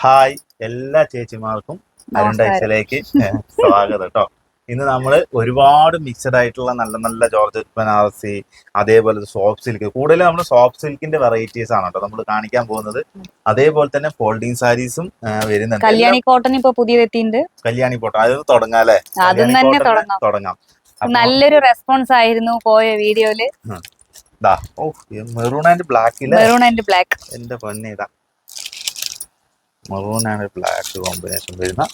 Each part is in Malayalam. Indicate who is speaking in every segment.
Speaker 1: ഹായ് എല്ലാ ചേച്ചിമാർക്കും അരുൺ. സ്വാഗതം കേട്ടോ ഇന്ന് നമ്മൾ ഒരുപാട് മിക്സഡ് ആയിട്ടുള്ള നല്ല നല്ല ജോർജ് ബനാറസി അതേപോലെ സോഫ്റ്റ് സിൽക്ക് കൂടുതലും നമ്മൾ സോഫ്റ്റ് സിൽക്കിന്റെ വെറൈറ്റീസ് ആണ് കേട്ടോ നമ്മൾ കാണിക്കാൻ പോകുന്നത്. അതേപോലെ തന്നെ ഫോൾഡിങ് സാരീസും വരുന്നുണ്ട്.
Speaker 2: കല്യാണി കോട്ടൺ ഇപ്പൊ
Speaker 1: പുതിയതെത്തിയിട്ടുണ്ട് കല്യാണി കോട്ടൺ അതൊന്ന് തുടങ്ങാം അല്ലേ?
Speaker 2: തുടങ്ങാം. നല്ലൊരു റെസ്പോൺസ് ആയിരുന്നു പോയ
Speaker 1: വീഡിയോയിൽ. മെറൂൺ ആൻഡ് ബ്ലാക്കിലെ
Speaker 2: മെറൂൺ ആൻഡ് ബ്ലാക്ക്
Speaker 1: എന്റെ പൊന്നെ ഇതാ. മെറൂൺ ആൻഡ് ബ്ലാക്ക് കോമ്പിനേഷൻ വരുന്ന.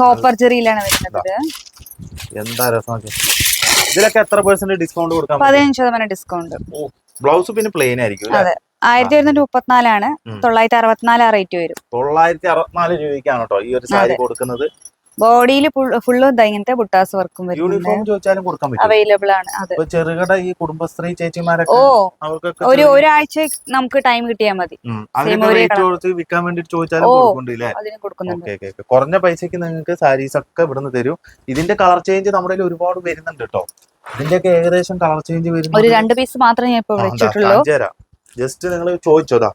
Speaker 2: കോപ്പർ ചെറിയിലാണ് വരുന്നത്.
Speaker 1: എന്താ രസം. ഇതിലൊക്കെ എത്ര പെർസെന്റ് ഡിസ്കൗണ്ട് കൊടുക്കാം
Speaker 2: പതിനഞ്ച് ശതമാനം ഡിസ്കൗണ്ട്
Speaker 1: ബ്ലൗസ് പിന്നെ പ്ലെയിൻ ആയിരിക്കും
Speaker 2: ആയിരത്തി ഒരുന്നൂറ്റി മുപ്പത്തിനാലാണ്. തൊള്ളായിരത്തി അറുപത്തിനാല് ആ റേറ്റ് വരും.
Speaker 1: തൊള്ളായിരത്തി അറുപത്തിനാല് രൂപയ്ക്കാണ് കേട്ടോ ഈ ഒരു സാരി കൊടുക്കുന്നത്.
Speaker 2: ബോഡിയിൽ ഫുള്ള് ഇങ്ങനത്തെ ബുട്ടാസ് വർക്കും
Speaker 1: യൂണിഫോം ചോദിച്ചാലും കൊടുക്കാൻ പറ്റും.
Speaker 2: അവൈലബിൾ ആണ്. അതെ.
Speaker 1: ചെറുകിട ഈ കുടുംബശ്രീ ചേച്ചിമാരൊക്കെ ഓ
Speaker 2: ഒരു ഒരാഴ്ച നമുക്ക് ടൈം കിട്ടിയാൽ മതി.
Speaker 1: വിൽക്കാൻ വേണ്ടി ചോദിച്ചാലും. കൊടുക്കുന്നുണ്ട് കുറഞ്ഞ പൈസക്ക് നിങ്ങൾക്ക് സാരീസ് ഒക്കെ ഇവിടുന്ന് തരും. ഇതിന്റെ കളർ ചേഞ്ച് നമ്മുടെ ഒരുപാട് വരുന്നുണ്ട് കേട്ടോ. ഇതിന്റെയൊക്കെ ഏകദേശം കളർ ചേഞ്ച്
Speaker 2: ഒരു രണ്ട് പീസ് മാത്രമേ ഞാൻ ഇപ്പൊ വെച്ചിട്ടുള്ളൂ.
Speaker 1: ജസ്റ്റ് നിങ്ങൾ ചോദിച്ചോതാ.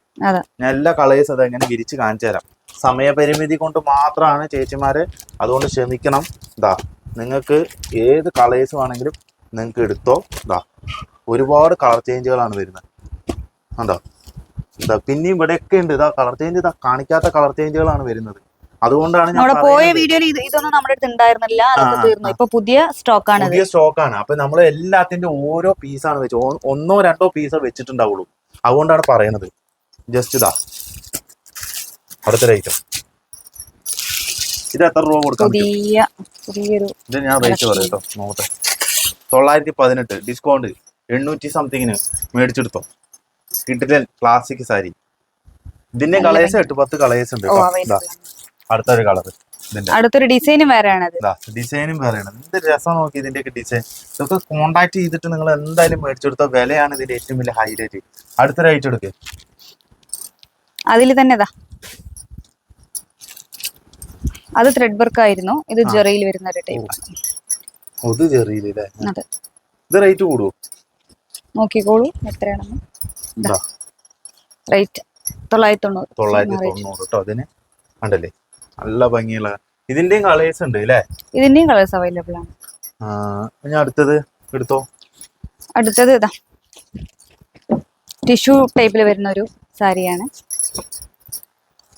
Speaker 1: ഞാൻ എല്ലാ കളേഴ്സ് അതാ ഇങ്ങനെ വിരിച്ച് കാണിച്ചു തരാം സമയപരിമിതി കൊണ്ട് മാത്രമാണ് ചേച്ചിമാര് അതുകൊണ്ട് ക്ഷമിക്കണം. ഇതാ നിങ്ങൾക്ക് ഏത് കളേഴ്സ് വേണമെങ്കിലും നിങ്ങൾക്ക് എടുത്തോ. ഇതാ ഒരുപാട് കളർ ചേഞ്ചുകളാണ് വരുന്നത്. കണ്ടോ? ഇതാ പിന്നെയും ഇവിടെയൊക്കെ ഉണ്ട്. ഇതാ കളർ ചേഞ്ച് ഇതാ കാണിക്കാത്ത കളർ ചേഞ്ചുകളാണ് വരുന്നത്. അതുകൊണ്ടാണ്
Speaker 2: നമ്മുടെ പോയ വീഡിയോയിൽ ഇതൊന്നും നമ്മുടെ അടുത്ത് ഉണ്ടായിരുന്നില്ല. തീർന്നു. ഇപ്പൊ പുതിയ സ്റ്റോക്ക് ആണ്
Speaker 1: പുതിയ സ്റ്റോക്കാണ് അപ്പൊ നമ്മൾ എല്ലാത്തിന്റെ ഓരോ പീസാണ് വെച്ച് ഒന്നോ രണ്ടോ പീസേ വെച്ചിട്ടുണ്ടാവുള്ളൂ. അതുകൊണ്ടാണ് പറയണത് ജസ്റ്റ് ഇതാ അടുത്ത ഐറ്റം ഇത് എത്ര രൂപ ഇത് ഞാൻ റേറ്റ് പറയാം കേട്ടോ നോക്കട്ടെ. തൊള്ളായിരത്തി പതിനെട്ട് ഡിസ്കൗണ്ട് എണ്ണൂറ്റി സംതിങ്ങിന് മേടിച്ചെടുത്തോ. കിട്ടില്ല ക്ലാസിക് സാരി ഇതിന്റെ കളേഴ്സ് എട്ട് പത്ത് കളേഴ്സ് ഉണ്ട്. അടുത്തൊരു കളർ
Speaker 2: അടുത്തൊരു ഡിസൈനും വേറെയാണ്
Speaker 1: ഡിസൈനും വേറെയാണ്. എന്ത് രസം നോക്കി ഇതിന്റെയൊക്കെ ഡിസൈൻ ഇതൊക്കെ കോണ്ടാക്ട് ചെയ്തിട്ട് നിങ്ങൾ എന്തായാലും മേടിച്ചെടുത്ത വിലയാണ് ഇതിന്റെ ഏറ്റവും വലിയ ഹൈലൈറ്റ് അടുത്തൊരു ഐറ്റം എടുക്ക്.
Speaker 2: അതിൽ തന്നെ അത് ത്രെഡ് വർക്ക് ആയിരുന്നു. ഇത്. ജെറിയിൽ വരുന്ന ഒരു ടൈപ്പ് അതെ
Speaker 1: ഇത് റേറ്റ് കൂടുവോ?
Speaker 2: നോക്കിക്കോളൂ എത്രയാണെന്ന്.
Speaker 1: ദാ.
Speaker 2: റേറ്റ് തൊള്ളായിരത്തി തൊണ്ണൂറ്
Speaker 1: തൊള്ളായിരത്തി തൊണ്ണൂറ് കേട്ടോ അതിന്? കണ്ടല്ലേ? നല്ല ഭംഗിയുള്ള. ഇതിന്റെയും കളേഴ്സ് ഉണ്ട് അല്ലേ
Speaker 2: ഇതിന്റെയും കളേഴ്സ് അവൈലബിൾ ആണ്.
Speaker 1: ആ, ഇനി അടുത്തത് എടുത്തോ?
Speaker 2: അടുത്തത് ഇതാ. ടിഷ്യൂ ടൈപ്പിൽ വരുന്ന ഒരു സാരിയാണ്.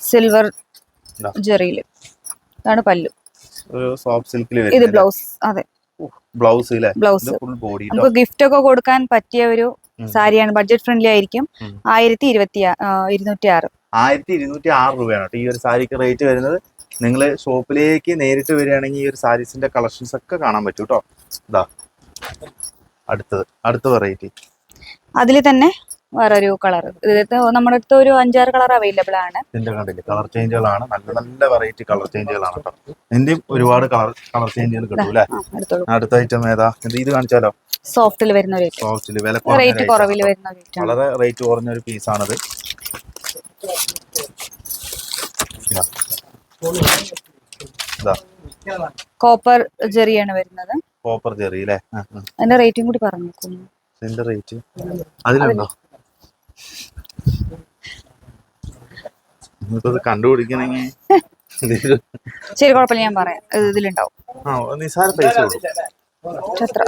Speaker 2: സിൽവർ. ജെറിയിൽ ഇതാണ് പല്ലു.
Speaker 1: ഒരു സോഫ്റ്റ് സിൽക്കിൽ
Speaker 2: ഇത് ബ്ലൗസ് അതെ.
Speaker 1: ബ്ലൗസ്
Speaker 2: ബ്ലൗസ് നമുക്ക് ഗിഫ്റ്റ് ഒക്കെ കൊടുക്കാൻ പറ്റിയ ഒരു സാരിയാണ്. ബഡ്ജറ്റ് ഫ്രണ്ട്ലി ആയിരിക്കും. ആയിരത്തി ഇരുപത്തി ഇരുന്നൂറ്റി ആറ്
Speaker 1: ആയിരത്തി ഇരുന്നൂറ്റി ആറ് രൂപയാണ് ഈ ഒരു സാരിക്ക് റേറ്റ് വരുന്നത്. നിങ്ങൾ ഷോപ്പിലേക്ക് നേരിട്ട് വരികയാണെങ്കിൽ ഈ ഒരു സാരീസിന്റെ കളക്ഷൻസ് ഒക്കെ കാണാൻ പറ്റും കേട്ടോ. ഇതാ അടുത്തത് അടുത്ത വെറൈറ്റി
Speaker 2: അതിൽ തന്നെ വേറൊരു കളർ ഇത് നമ്മുടെ അടുത്ത് ഒരു അഞ്ചാറ് കളർ അവൈലബിൾ ആണ്.
Speaker 1: ഇതിന്റെ കണ്ടില്ലേ? കളർ ചേഞ്ചുകളാണ് നല്ല നല്ല വെറൈറ്റി കളർ ചേഞ്ചുകളാണ് കേട്ടോ. എന്റെയും ഒരുപാട് കളർ കളർ ചേഞ്ചുകൾ കിട്ടും അല്ലേ അടുത്ത ഐറ്റം ഏതാ? ഇത് കാണിച്ചാലോ?
Speaker 2: സോഫ്റ്റിൽ വരുന്ന ഒരു
Speaker 1: സോഫ്റ്റിൽ വില
Speaker 2: റേറ്റ് കുറവിൽ വരുന്ന ഒരു.
Speaker 1: വളരെ റേറ്റ് കുറഞ്ഞ ഒരു പീസ് ആണത്.
Speaker 2: കോപ്പർ ജെറിയാണ് വരുന്നത്.
Speaker 1: കോപ്പർ ജെറി അല്ലേ.
Speaker 2: അതിന്റെ റേറ്റും കൂടി പറഞ്ഞു
Speaker 1: റേറ്റ് അതിലുണ്ടോ? ഇതൊരു-
Speaker 2: ശരി കുഴപ്പമില്ല ഞാൻ പറയാം. ഇത് ഇതിലുണ്ടാവും.
Speaker 1: ആ നിസാര പൈസ ഉള്ളൂ.
Speaker 2: എത്ര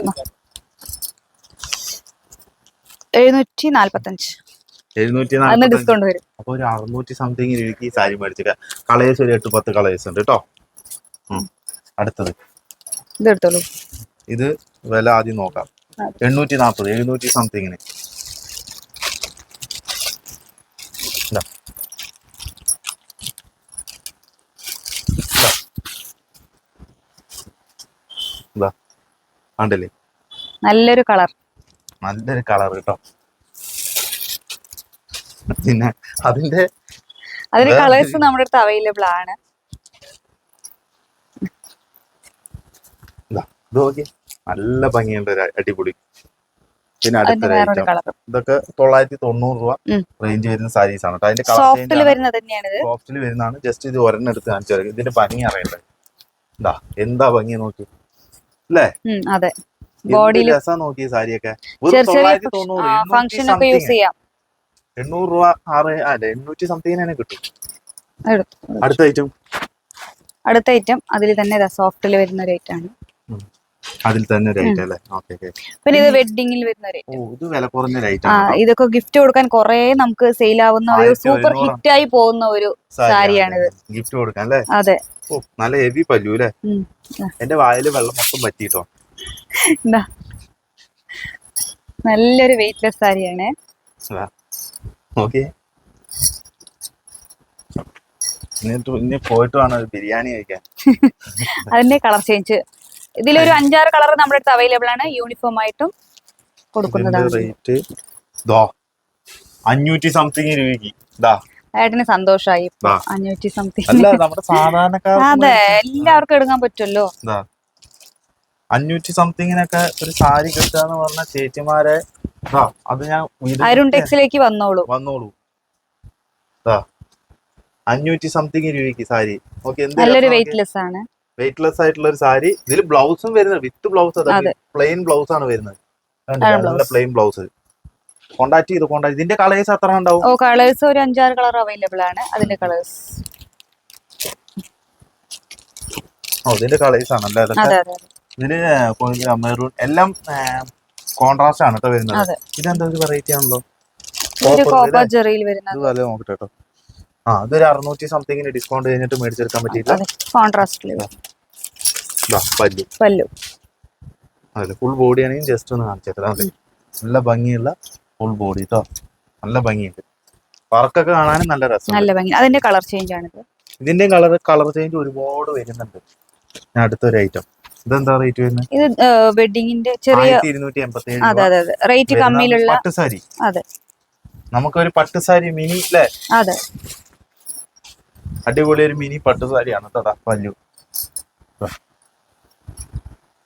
Speaker 2: എഴുന്നൂറ്റി നാല്പത്തഞ്ച് ഡിസ്കൗണ്ട് വരും.
Speaker 1: അപ്പൊ ഒരു അറുന്നൂറ്റി സംതിങ് രൂപയ്ക്ക് ഈ സാരി മേടിച്ചിട്ട് കളേഴ്സ് ഒരു എട്ട് പത്ത് കളേഴ്സ് ഉണ്ട് കേട്ടോ അടുത്തത്.
Speaker 2: ഇത് എടുത്തോളൂ
Speaker 1: ഇത് വില ആദ്യം നോക്കാം. എണ്ണൂറ്റി നാൽപ്പത് എഴുന്നൂറ്റി സംതിങ്ങിന്. ഇതാ. കണ്ടില്ലേ?
Speaker 2: നല്ലൊരു കളർ.
Speaker 1: നല്ലൊരു കളർ കേട്ടോ. പിന്നെ അതിന്റെ
Speaker 2: അതിന്റെ കളേഴ്സ് നമ്മുടെ അടുത്ത് അവൈലബിൾ ആണ്.
Speaker 1: നല്ല ഭംഗിയുണ്ട് ഒരു അടിപൊളി. പിന്നെ അടുത്തൊരു ഐറ്റം ഇതൊക്കെ തൊള്ളായിരത്തി തൊണ്ണൂറ് രൂപ റേഞ്ച് വരുന്ന സാരീസ് ആണ് അതിന്റെ
Speaker 2: സോഫ്റ്റിൽ
Speaker 1: വരുന്നതാണ്. ജസ്റ്റ് ഇത് ഒരെണ്ണം എടുത്ത് കാണിച്ചു ഇതിന്റെ ഭംഗി അറിയണ്ടേ? എന്താ എന്താ ഭംഗി നോക്കി. അല്ലേ
Speaker 2: അതെ.
Speaker 1: ബോഡി
Speaker 2: ബോഡിയിൽ
Speaker 1: നോക്കി സാരിയൊക്കെ.
Speaker 2: ഫംഗ്ഷൻ ഒക്കെ യൂസ് ചെയ്യാം.
Speaker 1: എണ്ണൂറ് രൂപ ആറ് അല്ലെ എണ്ണൂറ്റി സംതിങ്ങിനാണ് കിട്ടും. അടുത്ത ഐറ്റം
Speaker 2: അടുത്ത ഐറ്റം അതിൽ തന്നെ സോഫ്റ്റിൽ വരുന്ന ഒരു ഐറ്റം ആണ്.
Speaker 1: അതിൽ തന്നെ ഒരു ഐറ്റം അല്ലേ? ഓക്കെ ഓക്കെ
Speaker 2: പിന്നെ ഇത് വെഡിങ്ങിൽ വരുന്ന ഒരു
Speaker 1: ഓ
Speaker 2: ഐറ്റം
Speaker 1: ഇത് വില കുറഞ്ഞ ഐറ്റം
Speaker 2: ഇതൊക്കെ ഗിഫ്റ്റ് കൊടുക്കാൻ കുറേ നമുക്ക് സെയിൽ ആവുന്ന ഒരു സൂപ്പർ ഹിറ്റ് ആയി പോകുന്ന ഒരു സാരിയാണിത്.
Speaker 1: ഗിഫ്റ്റ് കൊടുക്കാൻ അല്ലേ?
Speaker 2: അതെ.
Speaker 1: ഓ നല്ല ഹെവി പല്ലു അല്ലേ? എന്റെ വായിൽ വെള്ളം മൊത്തം പറ്റിട്ടോ
Speaker 2: ഇതാ. നല്ലൊരു വെയിറ്റ്ലെസ് സാരിയാണ്.
Speaker 1: ഓക്കെ എന്നിട്ട് ഇനി പോയിട്ട് വേണം ബിരിയാണി കഴിക്കാൻ.
Speaker 2: അതിന്റെ കളർ ചേഞ്ച് ഇതിലൊരു അഞ്ചാറ് കളർ നമ്മുടെ അടുത്ത് അവൈലബിൾ ആണ്. യൂണിഫോം ആയിട്ടും കൊടുക്കുന്നതാണ്.
Speaker 1: അഞ്ഞൂറ്റി സംതിങ് രൂപയ്ക്ക്.
Speaker 2: ഏട്ടന് സന്തോഷമായി. അഞ്ഞൂറ്റി സംതിങ് അതെ എല്ലാവർക്കും എടുക്കാൻ പറ്റുമല്ലോ.
Speaker 1: അഞ്ഞൂറ്റി സംതിങ്ങിനൊക്കെ ഒരു സാരി കിട്ടാന്ന് പറഞ്ഞ ചേച്ചിമാരെ അത് ഞാൻ
Speaker 2: അരുൺ ടെക്സിലേക്ക് വന്നോളൂ.
Speaker 1: വന്നോളൂ. അഞ്ഞൂറ്റി സംതിങ് രൂപയ്ക്ക് സാരി.
Speaker 2: നല്ലൊരു വെയിറ്റ്ലെസ് ആണ്.
Speaker 1: വെയിറ്റ്ലെസ് ആയിട്ടുള്ള ഒരു സാരി. ഇതിൽ ബ്ലൗസും വരുന്നത് വിത്ത് ബ്ലൗസ്. പ്ലെയിൻ ബ്ലൗസ് ആണ് വരുന്നത്. നല്ല പ്ലെയിൻ ബ്ലൗസ് കോണ്ടാക്ട് ചെയ്ത് കോണ്ടാക്ട് ഇതിന്റെ കളേഴ്സ് എത്ര ഉണ്ടാവും?
Speaker 2: ഓ കളേഴ്സ് ഒരു അഞ്ചാറ് കളർ അവൈലബിൾ ആണ്. അതിന്റെ കളേഴ്സ്
Speaker 1: ഓ ഇതിന്റെ കളേഴ്സ് ആണല്ലേ അതൊക്കെ
Speaker 2: അതെ അതെ അതെ.
Speaker 1: ഇതിൽ മെറൂൺ എല്ലാം കോൺട്രാസ്റ്റ് ആണ് കേട്ടോ വരുന്നത്. ഇതെന്താ ഒരു വെറൈറ്റി ആണല്ലോ? നോക്കട്ടെ കേട്ടോ ആ ഇതൊരു അറുന്നൂറ്റി സംതിങ്ങിന് ഡിസ്കൗണ്ട് കഴിഞ്ഞിട്ട് മേടിച്ചെടുക്കാൻ പറ്റിയില്ല ദാ, പല്ലു.
Speaker 2: പല്ലു.
Speaker 1: അതെ ഫുൾ ബോഡി ആണെങ്കിൽ ജസ്റ്റ് ഒന്ന് കാണിച്ചേക്കാം അതെ. നല്ല ഭംഗിയുള്ള ഫുൾ ബോഡി കേട്ടോ നല്ല ഭംഗിയുണ്ട്. വർക്കൊക്കെ കാണാനും നല്ല രസം
Speaker 2: നല്ല ഭംഗി. അതിന്റെ കളർ ചേഞ്ച് ആണ്
Speaker 1: ഇതിന്റെ കളർ കളർ ചേഞ്ച് ഒരുപാട് വരുന്നുണ്ട്. ഞാൻ അടുത്തൊരു ഐറ്റം ഇതെന്താ റേറ്റ് വരുന്നത്
Speaker 2: ഇത് വെഡിങ്ങിന്റെ ചെറിയ
Speaker 1: ഇരുന്നൂറ്റി എൺപത്തി
Speaker 2: അതെ അതെ അതെ. റേറ്റ് കമ്മിയിലുള്ള
Speaker 1: പട്ട് സാരി.
Speaker 2: അതെ.
Speaker 1: നമുക്കൊരു പട്ട് സാരി മിനി അല്ലേ
Speaker 2: അതെ.
Speaker 1: അടിപൊളി ഒരു മിനി പട്ട് സാരിയാണ് തടാ പല്ലു.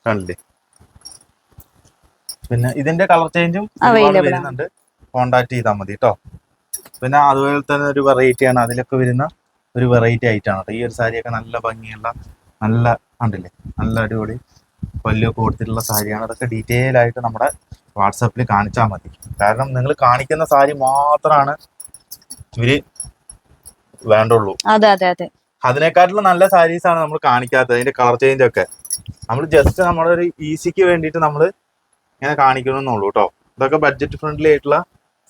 Speaker 1: കണ്ടില്ലേ? പിന്നെ ഇതിന്റെ കളർ ചേഞ്ചും. വരുന്നുണ്ട്. കോണ്ടാക്ട് ചെയ്താൽ മതി കേട്ടോ. പിന്നെ അതുപോലെ തന്നെ ഒരു വെറൈറ്റി ആണ്. അതിലൊക്കെ വരുന്ന ഒരു വെറൈറ്റി ആയിട്ടാണ് കേട്ടോ. ഈ ഒരു സാരിയൊക്കെ നല്ല ഭംഗിയുള്ള നല്ല ഉണ്ടല്ലേ നല്ല അടിപൊളി പല്ലൊക്കെ കൊടുത്തിട്ടുള്ള സാരിയാണ്. അതൊക്കെ ഡീറ്റെയിൽ ആയിട്ട് നമ്മുടെ വാട്സാപ്പിൽ കാണിച്ചാൽ മതി. കാരണം നിങ്ങൾ കാണിക്കുന്ന സാരി മാത്രമാണ് ഇവർ വേണ്ടുള്ളൂ.
Speaker 2: അതെ അതെ അതെ.
Speaker 1: അതിനെക്കാട്ടിലും നല്ല സാരീസ് ആണ് നമ്മൾ കാണിക്കാത്തത്. അതിന്റെ കളർ ചേഞ്ച് ഒക്കെ. നമ്മൾ ജസ്റ്റ് നമ്മുടെ ഒരു ഈസിക്ക് വേണ്ടിയിട്ട് നമ്മൾ ഇങ്ങനെ കാണിക്കണമെന്നുള്ളൂ കേട്ടോ ഇതൊക്കെ ബഡ്ജറ്റ് ഫ്രണ്ട്ലി ആയിട്ടുള്ള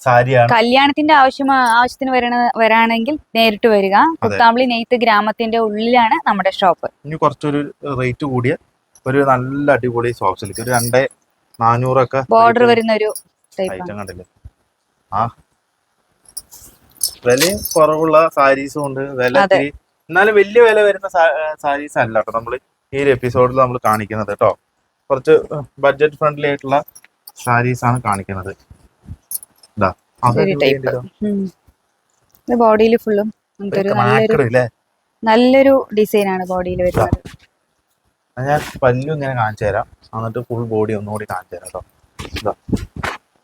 Speaker 1: സാരിയാണ്
Speaker 2: കല്യാണത്തിന്റെ ആവശ്യം ആവശ്യത്തിന് വരണ വരാണെങ്കിൽ നേരിട്ട് വരിക. കുത്താമ്പളി നെയ്ത്ത് ഗ്രാമത്തിന്റെ ഉള്ളിലാണ് നമ്മുടെ ഷോപ്പ്
Speaker 1: ഇനി കുറച്ചൊരു റേറ്റ് കൂടിയ ഒരു നല്ല അടിപൊളി സോഫ്റ്റ് സിൽക്ക് ഒരു രണ്ടേ നാനൂറൊക്കെ
Speaker 2: ബോർഡർ വരുന്ന ഒരു ടൈപ്പ്
Speaker 1: കണ്ടില്ലേ? ആ. വിലയും കുറവുള്ള സാരീസും ഉണ്ട്. വില എന്നാലും വലിയ വില വരുന്ന സാരീസ് അല്ല കേട്ടോ. നമ്മൾ ഈ ഒരു എപ്പിസോഡിൽ നമ്മൾ കാണിക്കുന്നത് കേട്ടോ. കുറച്ച് ബഡ്ജറ്റ് ഫ്രണ്ട്ലി ആയിട്ടുള്ള സാരീസ് ആണ് കാണിക്കുന്നത്
Speaker 2: ബോഡിയിൽ ഫുള്ളും. നല്ലൊരു ഡിസൈൻ ആണ് ബോഡിയിൽ വരുന്നത്.
Speaker 1: ഞാൻ പല്ലു ഇങ്ങനെ കാണിച്ചു തരാം. എന്നിട്ട് ഫുൾ ബോഡി ഒന്നുകൂടി കാണിച്ചു തരാം കേട്ടോ. ഇതാ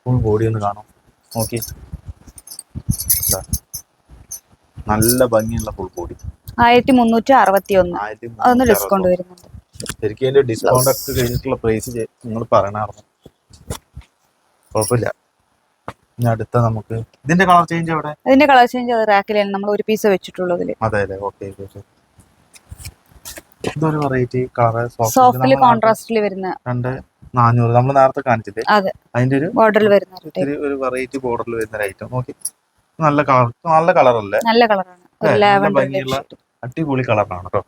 Speaker 1: ഫുൾ ബോഡി ഒന്ന് കാണാം. നോക്കി. ഇതാ നല്ല ഭംഗിയുള്ള ഫുൾ ബോഡി
Speaker 2: ആയിരത്തി മുന്നൂറ്റി അറുപത്തി ഒന്ന് അതൊന്ന് ഡിസ്കൗണ്ട് വരുന്നുണ്ട്.
Speaker 1: ശരിക്കും അതിന്റെ ഡിസ്കൗണ്ട് ഒക്കെ കഴിഞ്ഞിട്ടുള്ള പ്രൈസ് നിങ്ങൾ പറയണായിരുന്നു. കുഴപ്പമില്ല. അടുത്ത നമുക്ക് ഇതിന്റെ കളർ ചേഞ്ച് എവിടെ?
Speaker 2: ഇതിന്റെ കളർ ചേഞ്ച് അത് റാക്കിലാണ് നമ്മൾ ഒരു പീസ് വെച്ചിട്ടുള്ളതിൽ
Speaker 1: അതെ അല്ലേ ഓക്കെ ഇതൊരു വെറൈറ്റി കളർ
Speaker 2: സോഫ്റ്റിൽ കോൺട്രാസ്റ്റിൽ വരുന്ന
Speaker 1: രണ്ട് നാനൂറ്. നമ്മൾ നേരത്തെ കാണിച്ചില്ലേ?
Speaker 2: അതെ.
Speaker 1: അതിന്റെ ഒരു
Speaker 2: ബോർഡറിൽ വരുന്ന ഒരു
Speaker 1: വെറൈറ്റി ബോർഡറിൽ വരുന്ന ഒരു ഐറ്റം നോക്കി നല്ല കളർ നല്ല കളർ അല്ലേ
Speaker 2: നല്ല കളറാണ്
Speaker 1: ഭംഗിയുള്ള അടിപൊളി കളറാണ് കേട്ടോ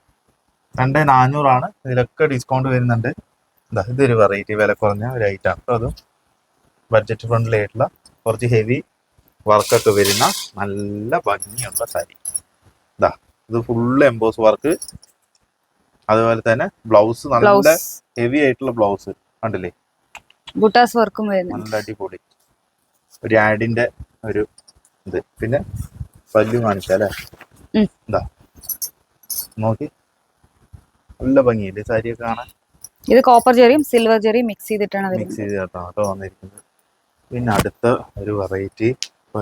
Speaker 1: രണ്ട് നാനൂറാണ്. ഇതിലൊക്കെ ഡിസ്കൗണ്ട് വരുന്നുണ്ട്. എന്താ ഇതൊരു വെറൈറ്റി വില കുറഞ്ഞ ഒരു ഐറ്റം അപ്പോൾ അതും. ബഡ്ജറ്റ് ഫ്രണ്ട്ലി ആയിട്ടുള്ള കുറച്ച് ഹെവി വർക്കൊക്കെ വരുന്ന നല്ല ഭംഗിയുള്ള സാരി. ഇതാ ഇത് ഫുള്ള് എംബോസ് വർക്ക് അതുപോലെ തന്നെ ബ്ലൗസ് നല്ല ഹെവി ആയിട്ടുള്ള ബ്ലൗസ് കണ്ടില്ലേ?
Speaker 2: ബുട്ടാസ് വർക്കും
Speaker 1: നല്ല അടിപൊളി. ഒരു ആഡിന്റെ ഒരു ഇത്. പിന്നെ പല്ലു കാണിച്ചാലേ. എന്താ നോക്കി. നല്ല ഭംഗിയില്ലേ സാരിയൊക്കെ കാണാൻ?
Speaker 2: ഇത് കോപ്പർ ചെറിയും സിൽവർ ചെറിയും മിക്സ് ചെയ്തിട്ടാണ്
Speaker 1: മിക്സ്
Speaker 2: ചെയ്തിട്ടാണ്
Speaker 1: ചെയ്ത് കേട്ടോ വന്നിരിക്കുന്നത്. പിന്നെ അടുത്ത ഒരു വെറൈറ്റി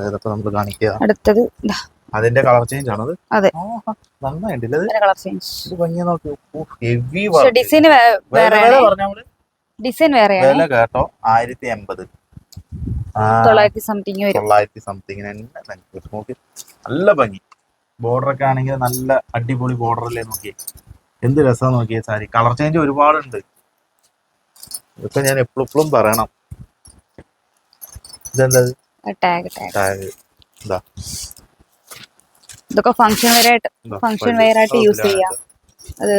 Speaker 1: ഏതൊക്കെ നമ്മൾ കാണിക്കുക
Speaker 2: അടുത്തത്
Speaker 1: അതിന്റെ കളർ ചേഞ്ച് ആണത്?
Speaker 2: അതെ.
Speaker 1: നന്നായിട്ടില്ല
Speaker 2: കളർ ചേഞ്ച്
Speaker 1: നോക്കി. ഹെവി
Speaker 2: ഡിസൈൻ
Speaker 1: വേറെ
Speaker 2: ഡിസൈൻ
Speaker 1: വില കേട്ടോ. ആയിരത്തി എൺപത്.
Speaker 2: തൊള്ളായിരത്തി സംതിങ് വരും.
Speaker 1: തൊള്ളായിരത്തി സംതിങ് നോക്കി. നല്ല ഭംഗി. ബോർഡർ ഒക്കെ ആണെങ്കിൽ നല്ല അടിപൊളി ബോർഡർ അല്ലേ നോക്കി. എന്ത് രസം നോക്കിയ സാരി. കളർ ചേഞ്ച് ഒരുപാടുണ്ട്. ഇതൊക്കെ ഞാൻ എപ്പോഴും പറയണം. ഇതെന്താ
Speaker 2: ടാഗ് ടാഗ്
Speaker 1: ഇതാ.
Speaker 2: ഇതൊക്കെ ഫംഗ്ഷൻ വെയർ ആയിട്ട് ഫംഗ്ഷൻ വെയർ ആയിട്ട് യൂസ്. ചെയ്യാം. അത്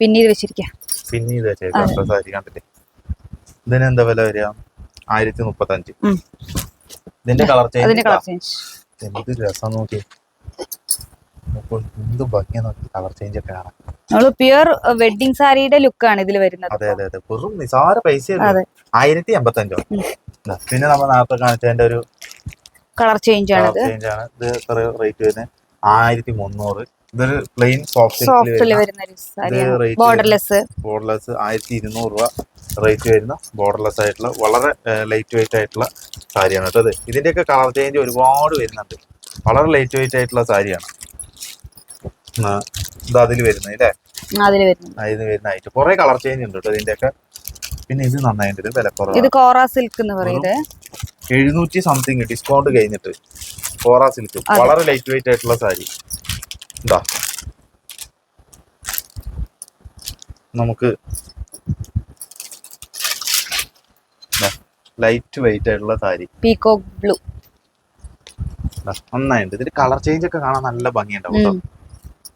Speaker 2: പിന്നീട് വെച്ചിരിക്കാം.
Speaker 1: പിന്നീട് വെച്ചേക്കാം. സാരി കണ്ടില്ലേ ഇതിന് എന്താ വില വരിക? ആയിരത്തി മുപ്പത്തി
Speaker 2: അഞ്ച്
Speaker 1: ഇതിന്റെ കളർ ചേഞ്ച് എന്ത് രസം നോക്കി എന്ത് ഭംഗിയാ നോക്കി കളർ ചേഞ്ച് ഒക്കെ കാണാൻ.
Speaker 2: നമ്മൾ പ്യുർ വെഡിങ് സാരിയുടെ ലുക്കാണ് ഇതിൽ വരുന്നത്.
Speaker 1: അതെ അതെ അതെ. വെറും നിസാര പൈസ ആയിരത്തി
Speaker 2: എൺപത്തി
Speaker 1: അഞ്ചോ പിന്നെ നമ്മൾ നേരത്തെ കാണിച്ചതിന്റെ ഒരു
Speaker 2: കളർ ചേഞ്ച് ആണിത്.
Speaker 1: ചേഞ്ച് ആണ്. ഇത് എത്ര റേറ്റ് വരുന്നത് ആയിരത്തി മുന്നൂറ് ഇതൊരു പ്ലെയിൻ
Speaker 2: സോഫ്റ്റിൽ വരുന്ന ബോർഡർലെസ്
Speaker 1: ബോർഡർലെസ് ആയിരത്തി ഇരുന്നൂറ് രൂപ റേറ്റ് വരുന്ന ബോർഡർലെസ് ആയിട്ടുള്ള വളരെ ലൈറ്റ് വെയിറ്റ് ആയിട്ടുള്ള സാരിയാണ് കേട്ടോ ഇത്. ഇതിന്റെയൊക്കെ കളർ ചേഞ്ച് ഒരുപാട് വരുന്നുണ്ട്. വളരെ ലൈറ്റ് വെയിറ്റ് ആയിട്ടുള്ള സാരിയാണ്. ഇത് അതിൽ വരുന്നത് അല്ലേ?
Speaker 2: അതിൽ
Speaker 1: വരുന്ന ഐറ്റം കുറെ കളർ ചേഞ്ച് ഉണ്ട് കേട്ടോ ഇതിന്റെയൊക്കെ. പിന്നെ ഇത് നന്നായിട്ട് വില
Speaker 2: ഇത് കോറ സിൽക്ക് എന്ന് പറയുന്നത്
Speaker 1: എഴുന്നൂറ്റി സംതിങ് ഡിസ്കൗണ്ട് കഴിഞ്ഞിട്ട് കോറ സിൽക്ക് വളരെ ലൈറ്റ് വെയിറ്റ് ആയിട്ടുള്ള സാരി. ഇതാ നമുക്ക് ലൈറ്റ് വെയിറ്റ് ആയിട്ടുള്ള സാരി.
Speaker 2: പീകോക്ക് ബ്ലൂ
Speaker 1: ദാ, നന്നായിട്ടുണ്ട് ഇതിന്റെ കളർ ചേഞ്ച് ഒക്കെ കാണാൻ നല്ല ഭംഗിയുണ്ടാവും കേട്ടോ.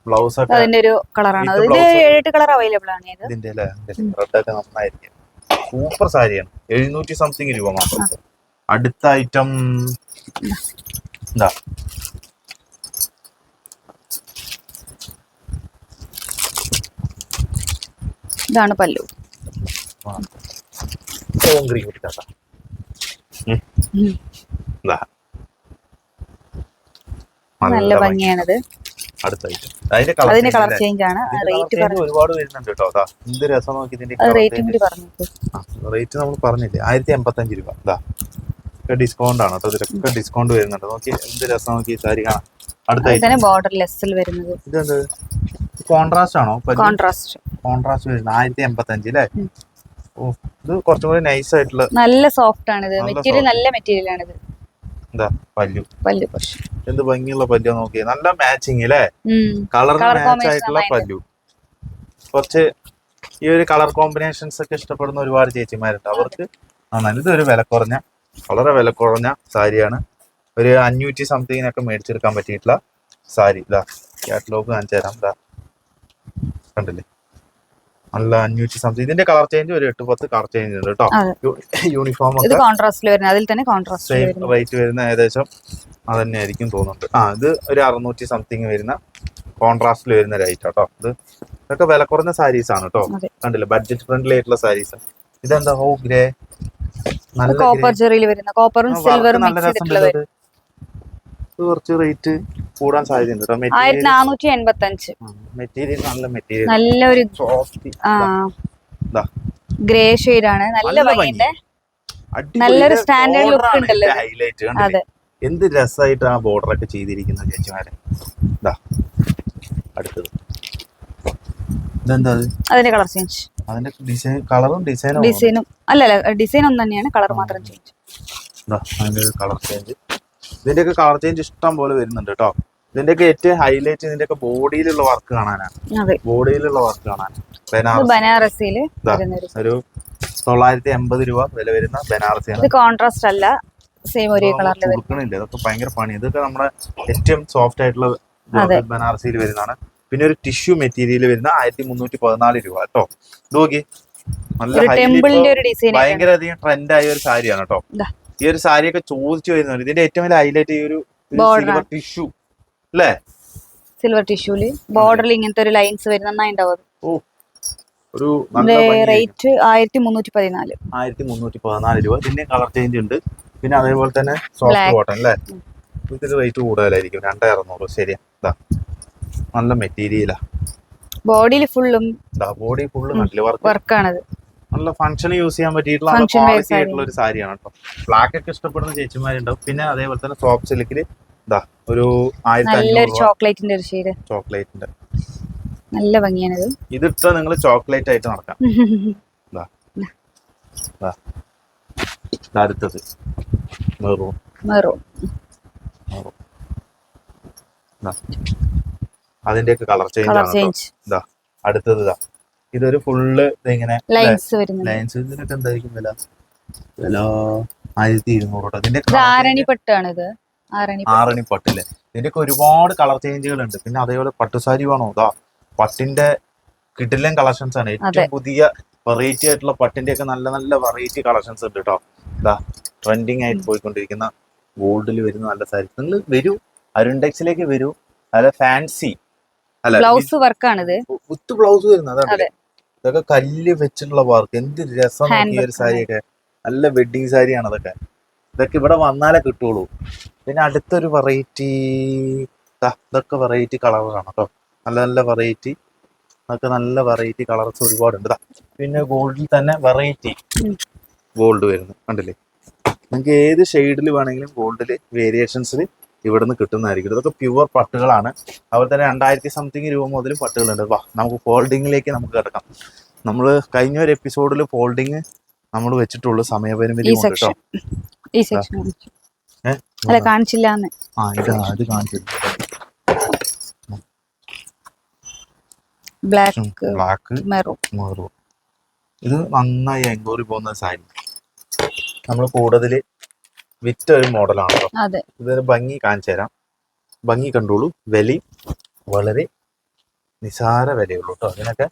Speaker 1: ബ്ലൗസ് ഒക്കെ
Speaker 2: അതിന്റെ ഒരു കളറാണ് ഇത്. ഏഴെട്ട് കളർ അവൈലബിൾ ആണ് ഇത്.
Speaker 1: ഇതിന്റെ റെഡ് ഒക്കെ നന്നായിരിക്കും. സൂപ്പർ സാരിയാണ്. എഴുന്നൂറ്റി സംതിങ് രൂപ മാത്രം. അടുത്ത ഐറ്റം ഇതാ
Speaker 2: ഇതാണ് പല്ലു. നല്ല ഭംഗിയാണിത്.
Speaker 1: അതിന്റെ കളർ
Speaker 2: ചേഞ്ച് ആണ്. റേറ്റ്
Speaker 1: ഒരുപാട് വരുന്നുണ്ട് കേട്ടോ. എന്ത് രസം നോക്കി ഇതിന്റെ
Speaker 2: റേറ്റും കൂടി പറഞ്ഞു
Speaker 1: റേറ്റ് നമ്മൾ പറഞ്ഞില്ലേ? ആയിരത്തി എൺപത്തഞ്ച് രൂപ ഇതാ ഡിസ്കൗണ്ട് ആണ് കേട്ടോ. ഇതിലൊക്കെ ഡിസ്കൗണ്ട് വരുന്നുണ്ട്. നോക്കി എന്ത് രസം നോക്കി സാരി കാണാം. അടുത്ത
Speaker 2: ബോർഡർ ലെസ്സിൽ വരുന്നത്.
Speaker 1: ഇതെന്ത്? കോൺട്രാസ്റ്റ് ആണോ?
Speaker 2: കോൺട്രാസ്റ്റ്
Speaker 1: കോൺട്രാസ്റ്റ് വരുന്നത് ആയിരത്തി എൺപത്തഞ്ച് അല്ലേ ഓ ഇത് കുറച്ചും കൂടി നൈസ് ആയിട്ടുള്ള
Speaker 2: നല്ല സോഫ്റ്റ് ആണ് ഇത് മെറ്റീരിയൽ നല്ല മെറ്റീരിയൽ ആണ് ഇത്
Speaker 1: എന്താ? പല്ലു.
Speaker 2: പല്ലു
Speaker 1: എന്ത് ഭംഗിയുള്ള പല്ലു നോക്കിയേ. നല്ല മാച്ചിങ് അല്ലേ
Speaker 2: കളർ
Speaker 1: കളറിന് മാച്ച് ആയിട്ടുള്ള പല്ലു. കുറച്ച് ഈ ഒരു കളർ കോമ്പിനേഷൻസ് ഒക്കെ ഇഷ്ടപ്പെടുന്ന ഒരുപാട് ചേച്ചിമാരുണ്ട്. അവർക്ക് നന്നായി. ഇതൊരു വില കുറഞ്ഞ വളരെ വില കുറഞ്ഞ സാരിയാണ്. ഒരു അഞ്ഞൂറ്റി സംതിങ്ങിനൊക്കെ മേടിച്ചെടുക്കാൻ പറ്റിയിട്ടുള്ള സാരി. ഇതാ കാറ്റലോഗ് കാണിച്ചു തരാം ഇതാ. കണ്ടില്ലേ? നല്ല അഞ്ഞൂറ്റി സംതിങ് ഇതിന്റെ കളർ ചേഞ്ച് ഒരു എട്ട് പത്ത് കളർ ചേഞ്ച് ഉണ്ട് കേട്ടോ. യൂണിഫോം
Speaker 2: ഇത് കോൺട്രാസ്റ്റിൽ വരുന്നത്. അതിൽ തന്നെ കോൺട്രാസ്റ്റ്
Speaker 1: സെയിം റേറ്റ് വരുന്ന ഏകദേശം അത് തന്നെ ആയിരിക്കും തോന്നുന്നുണ്ട്. ആ ഇത് ഒരു അറുന്നൂറ്റി സംതിങ് വരുന്ന കോൺട്രാസ്റ്റിൽ വരുന്ന ലൈറ്റ് കേട്ടോ ഇത് ഇതൊക്കെ വില കുറഞ്ഞ സാരീസ് ആണ് കേട്ടോ. കണ്ടില്ല? ബഡ്ജറ്റ് ഫ്രണ്ട്ലി ആയിട്ടുള്ള സാരീസ് ഇതെന്താ? ഹോ ഗ്രേ. നല്ല
Speaker 2: കോപ്പർ ചെറിയിൽ വരുന്ന. കോപ്പറും. സിൽവറും മിക്സ് ചെയ്തിട്ടുള്ള
Speaker 1: കുറച്ച് റേറ്റ് കൂടാൻ സാധ്യതയുണ്ട് കേട്ടോ
Speaker 2: ആയിരത്തി
Speaker 1: മെറ്റീരിയൽ
Speaker 2: നാനൂറ്റി എൺപത്തി അഞ്ച്
Speaker 1: മെറ്റീരിയൽ നല്ല മെറ്റീരിയൽ
Speaker 2: നല്ലൊരു
Speaker 1: സോഫ്റ്റ്.
Speaker 2: ഗ്രേ ഷെയ്ഡ് ആണ്. നല്ല ഭംഗിന്റെ നല്ലൊരു സ്റ്റാൻഡേർഡ് ലുക്ക് ഉണ്ടല്ലോ
Speaker 1: ഹൈലൈറ്റ്
Speaker 2: അതെ.
Speaker 1: എന്ത് രസമായിട്ട് ആ ബോർഡർ ഒക്കെ ചെയ്തിരിക്കുന്നത് ചേച്ചിമാരെ. ഇതാ അടുത്തത്. ഇതെന്താ അത്?
Speaker 2: അതിന്റെ കളർ ചേഞ്ച്
Speaker 1: അതിന്റെ ഡിസൈൻ കളറും ഡിസൈനും
Speaker 2: ഡിസൈനും അല്ല അല്ല ഡിസൈൻ ഒന്നും തന്നെയാണ് കളർ മാത്രം ചേഞ്ച്
Speaker 1: അതിന്റെ കളർ ചേഞ്ച് ഇതിന്റെയൊക്കെ കളർ ചേഞ്ച് ഇഷ്ടം പോലെ വരുന്നുണ്ട് കേട്ടോ ഇതിന്റെയൊക്കെ ഏറ്റവും ഹൈലൈറ്റ് ഇതിന്റെയൊക്കെ ബോഡിയിലുള്ള വർക്ക് കാണാനാണ് ബോഡിയിലുള്ള വർക്ക് കാണാൻ.
Speaker 2: ഇത്
Speaker 1: ബനാറസ്. ബനാറസിയിൽ
Speaker 2: വരുന്ന ഒരു
Speaker 1: തൊള്ളായിരത്തി എൺപത് രൂപ വില വരുന്ന ബനാറസിയാണ്.
Speaker 2: കോൺട്രാസ്റ്റ് അല്ല സെയിം ഒരേ കളറിൽ
Speaker 1: കൊടുക്കണില്ല ഇതൊക്കെ ഭയങ്കര പണി ഇതൊക്കെ നമ്മുടെ ഏറ്റവും സോഫ്റ്റ് ആയിട്ടുള്ള. ബനാറസിയിൽ വരുന്നതാണ്. പിന്നെ ഒരു ടിഷ്യൂ മെറ്റീരിയൽ വരുന്ന ആയിരത്തി മുന്നൂറ്റി പതിനാല് രൂപ കേട്ടോ ഇത് നോക്കി നല്ല ഭയങ്കര അധികം ട്രെൻഡ് ആയ ഒരു സാരിയാണ് കേട്ടോ. ഈ ഒരു സാരിയൊക്കെ ചോദിച്ചു വരുന്നുണ്ട് ഇതിന്റെ ഏറ്റവും വലിയ ഹൈലൈറ്റ് ഈ ഒരു സിൽവർ ടിഷ്യൂ അല്ലേ
Speaker 2: സിൽവർ ടിഷ്യൂൽ ബോർഡറിൽ ഇങ്ങനത്തെ ഒരു ലൈൻസ്.
Speaker 1: ഓ ഒരു
Speaker 2: റേറ്റ് ആയിരത്തി മുന്നൂറ്റി പതിനാല്
Speaker 1: ആയിരത്തി മുന്നൂറ്റി പതിനാല് രൂപ. പിന്നെ കളർ ചേഞ്ച് ഉണ്ട്. പിന്നെ അതേപോലെ തന്നെ സോഫ്റ്റ് കോട്ടൺ അല്ലേ ഇതിന്റെ റേറ്റ് കൂടുതലായിരിക്കും. രണ്ടേ അറുന്നൂറ് ശരിയാ നല്ല മെറ്റീരിയലാ
Speaker 2: ബോഡിയിൽ ഫുള്ളും
Speaker 1: ബോഡി ഫുള്ള് നല്ല വർക്ക്
Speaker 2: വർക്കാണത്
Speaker 1: നല്ല ഫംഗ്ഷന് യൂസ് ചെയ്യാൻ പറ്റിയിട്ടുള്ള നല്ല
Speaker 2: Function wear
Speaker 1: ക്വാളിറ്റി ആയിട്ടുള്ള ഒരു സാരിയാണ് കേട്ടോ ബ്ലാക്ക് ഒക്കെ ഇഷ്ടപ്പെടുന്ന ചേച്ചിമാരുണ്ടാവും പിന്നെ അതേപോലെ തന്നെ സോഫ്റ്റ് സിലിക്കിൽ ഇതാ ഒരു ആയിരത്തി
Speaker 2: ചോക്ലേറ്റിന്റെ ഒരു ഷെയ്ഡ്
Speaker 1: ചോക്ലേറ്റിന്റെ
Speaker 2: നല്ല ഭംഗിയാണിത്
Speaker 1: ഇതിട്ട് നിങ്ങൾ ചോക്ലേറ്റ് ആയിട്ട് നടക്കാം. അടുത്തത്. Maroon
Speaker 2: maroon.
Speaker 1: അതിന്റെയൊക്കെ കളർ ചേഞ്ച് ആണ് അടുത്തത് ഇതാ ഇതൊരു ഫുള്ള് ഇങ്ങനെ
Speaker 2: ലൈൻസ്
Speaker 1: ഇതിനൊക്കെ എന്തായിരിക്കും വില? വില ആയിരത്തി ഇരുന്നൂറ് ഇതിന്റെ
Speaker 2: ഇത് ആരണി പട്ടാണ് ഇത് ആരണി പട്ട്.
Speaker 1: ആറണി പട്ടില്ലേ ഇതിന്റെയൊക്കെ ഒരുപാട് കളർ ചേഞ്ചുകൾ ഉണ്ട് പിന്നെ അതേപോലെ പട്ടുസാരി വേണോ? ഇതാ പട്ടിന്റെ കിടിലൻ കളക്ഷൻസ് ആണ്. ഏറ്റവും പുതിയ വെറൈറ്റി ആയിട്ടുള്ള പട്ടിന്റെ ഒക്കെ നല്ല നല്ല വെറൈറ്റി കളക്ഷൻസ് ഉണ്ട് കേട്ടോ ഇതാ ട്രെൻഡിങ് ആയിട്ട് പോയിക്കൊണ്ടിരിക്കുന്ന ഗോൾഡിൽ വരുന്ന നല്ല സാരി. നിങ്ങൾ വരൂ. അരുണ്ടെക്സിലേക്ക് വരൂ. അല്ല ഫാൻസി അല്ല
Speaker 2: ബ്ലൗസ് വർക്കാണിത്
Speaker 1: വിത്ത് ബ്ലൗസ് വരുന്നത് അതാണ്
Speaker 2: അതെ.
Speaker 1: ഇതൊക്കെ കല്ല് വെച്ചിട്ടുള്ള വർക്ക് എന്ത് രസം ഈ ഒരു സാരിയൊക്കെ. നല്ല വെഡിങ് സാരിയാണ് അതൊക്കെ ഇതൊക്കെ ഇവിടെ വന്നാലേ കിട്ടുള്ളൂ. പിന്നെ അടുത്തൊരു വെറൈറ്റി ഇതൊക്കെ വെറൈറ്റി കളറാണ് കേട്ടോ. നല്ല നല്ല വെറൈറ്റി അതൊക്കെ നല്ല വെറൈറ്റി കളർസ് ഒരുപാടുണ്ട്. പിന്നെ ഗോൾഡിൽ തന്നെ വെറൈറ്റി. ഗോൾഡ് വരുന്നു. കണ്ടില്ലേ? നിങ്ങൾക്ക് ഏത് ഷെയ്ഡിൽ വേണമെങ്കിലും ഗോൾഡിൽ വേരിയേഷൻസിൽ ഇവിടെ നിന്ന് കിട്ടുന്നതായിരിക്കും. ഇതൊക്കെ പ്യുവർ പട്ടുകളാണ്. അതുപോലെ തന്നെ രണ്ടായിരത്തി സംതിങ് രൂപ മുതൽ പട്ടുകളുണ്ട്. വാ നമുക്ക് ഫോൾഡിങ്ങിലേക്ക് നമുക്ക് കിടക്കാം. നമ്മൾ കഴിഞ്ഞ ഒരു എപ്പിസോഡിൽ ഫോൾഡിങ് നമ്മൾ വെച്ചിട്ടുള്ളൂ. സമയപരിമിതി കൊണ്ട് കേട്ടോ?
Speaker 2: അല്ല കാണിച്ചില്ല
Speaker 1: ആ ഇത് അത് കാണിച്ചു.
Speaker 2: ബ്ലാക്ക്
Speaker 1: ബ്ലാക്ക്
Speaker 2: മെറൂൺ
Speaker 1: മെറൂൺ ഇത് നന്നായി എൻക്വയറി പോകുന്ന സാരി. നമ്മൾ കൂടുതൽ വിറ്റ ഒരു മോഡലാണ്
Speaker 2: അതെ.
Speaker 1: ഇതൊരു ഭംഗി കാണിച്ചു തരാം. ഭംഗി കണ്ടോളൂ വലി വളരെ നിസാര വിലയുള്ളൂ കേട്ടോ അതിനൊക്കെ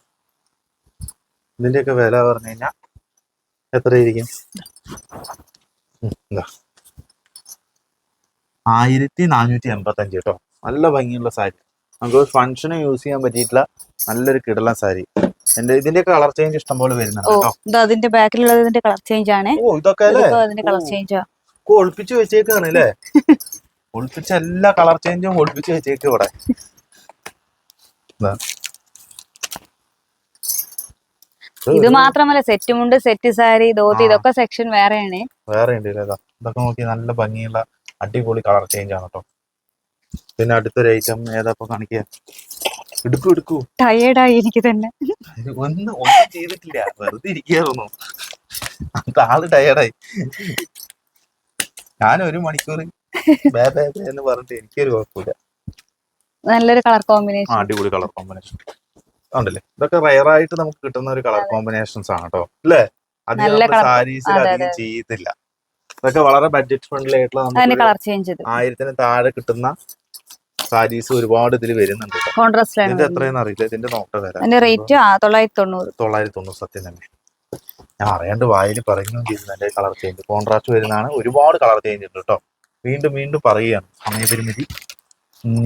Speaker 1: ഇതിന്റെയൊക്കെ വില പറഞ്ഞു കഴിഞ്ഞാൽ എത്രയായിരിക്കും? ഇതാ. ആയിരത്തി നാനൂറ്റി എൺപത്തി അഞ്ച് കേട്ടോ നല്ല ഭംഗിയുള്ള സാരി. നമുക്ക് ഫംഗ്ഷന് യൂസ് ചെയ്യാൻ പറ്റിയിട്ടുള്ള നല്ലൊരു കിടല സാരി. എന്റെ ഇതിന്റെ കളർ ചേഞ്ച് ഇഷ്ടംപോലെ വരുന്നുണ്ട്
Speaker 2: അതിന്റെ ബാക്കിലുള്ളത് കളർ ചേഞ്ച് ആണ്.
Speaker 1: ഓ ഇതൊക്കെ
Speaker 2: കളർ
Speaker 1: ചേഞ്ച്
Speaker 2: ചേഞ്ചാ
Speaker 1: ഒക്കെ ഒളിപ്പിച്ച് വെച്ചേക്കാണ് അല്ലേ? ഒളിപ്പിച്ച എല്ലാ കളർ ചേഞ്ചും ഒളിപ്പിച്ച് വെച്ചേക്ക് ഇവിടെ.
Speaker 2: ഇത്. മാത്രമല്ല സെറ്റ് മുണ്ട് സെറ്റ് സാരി ധോതി ഇതൊക്കെ സെക്ഷൻ വേറെയാണ്.
Speaker 1: വേറെ ഉണ്ട് ഇതൊക്കെ നോക്കി നല്ല ഭംഗിയുള്ള അടിപൊളി കളർ ചേഞ്ച് ആണ് കേട്ടോ. പിന്നെ അടുത്തൊരു ഐറ്റം ഏതാ കാണിക്കുക എടുക്കൂ എടുക്കൂ.
Speaker 2: ടയേർഡായി എനിക്ക് തന്നെ.
Speaker 1: ഒന്നും ഒന്നും ചെയ്തിട്ടില്ല. വെറുതെ ഇരിക്കുന്നു ആൾ ടയർഡായി ഞാൻ ഒരു മണിക്കൂർ ബേ ബേ ബേ എന്ന് പറഞ്ഞിട്ട് എനിക്കൊരു കുഴപ്പമില്ല.
Speaker 2: നല്ലൊരു കളർ കോമ്പിനേഷൻ.
Speaker 1: അടിപൊളി കളർ കോമ്പിനേഷൻ. ഉണ്ടല്ലേ? ഇതൊക്കെ റയർ ആയിട്ട് നമുക്ക് കിട്ടുന്ന ഒരു കളർ കോമ്പിനേഷൻസ് ആണ് കേട്ടോ അല്ലേ?
Speaker 2: colour-
Speaker 1: സാരീസിൽ അധികം
Speaker 2: ചെയ്യുന്നില്ല
Speaker 1: ചെയ്യത്തില്ല. ഇതൊക്കെ വളരെ ബഡ്ജറ്റ് ഫ്രണ്ട്ലി ആയിട്ടുള്ള
Speaker 2: കളർ ചേഞ്ച് ഇത്
Speaker 1: ആയിരത്തിന് താഴെ കിട്ടുന്ന സാരീസ് ഒരുപാട് ഇതിൽ വരുന്നുണ്ട് ഇതിന്റെ എത്രയെന്ന് അറിയില്ല. ഇതിന്റെ നോട്ട് വരാം.
Speaker 2: അതിന്റെ റേറ്റ് തൊള്ളായിരത്തി തൊണ്ണൂറ്.
Speaker 1: തൊള്ളായിരത്തി തൊണ്ണൂറ് സത്യം തന്നെ. ഞാൻ അറിയാണ്ട് വായിൽ പറയുകയും ചെയ്യുന്നു എന്റെ കളർ ചേഞ്ച് കോൺട്രാസ്റ്റ് വരുന്നതാണ്. ഒരുപാട് കളർ ചേഞ്ച് ഉണ്ട് കേട്ടോ. വീണ്ടും വീണ്ടും പറയുകയാണ്. സമയപരിമിതി